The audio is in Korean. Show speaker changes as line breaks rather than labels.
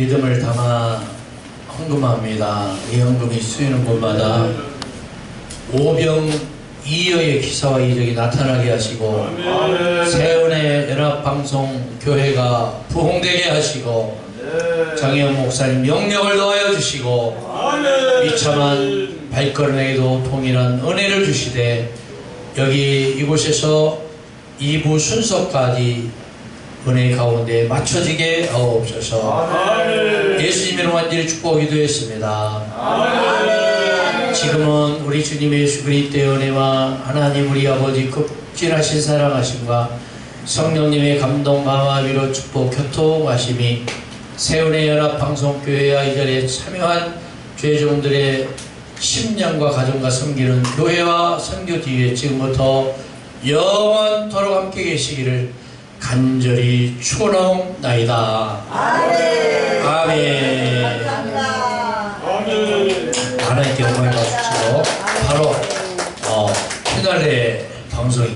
믿음을 담아 헌금합니다. 이 헌금이 쓰이는 곳마다 오병 이여의 기사와 이적이 나타나게 하시고 세운의 연합방송 교회가 부흥되게 하시고 장혜영 목사님 명령을 더하여 주시고 비참한 발걸음에게도 동일한 은혜를 주시되 여기 이곳에서 2부 순서까지 은혜 가운데 맞춰지게 하옵소서 예수님의 완전히 축복하기도했습니다 지금은 우리 주님 예수 그리스도의 은혜와 하나님 우리 아버지 극진하신 사랑하심과 성령님의 감동 감화 위로 축복 교통하심이 세운의 연합 방송교회와 이 자리에 참여한 죄종들의 심령과 가정과 섬기는 교회와 선교지에 지금부터 영원토록 함께 계시기를 간절히 축원하옵나이다. 아멘. 아멘. 하나님께 영광을 받으시고 바로 어, 피날레 방송이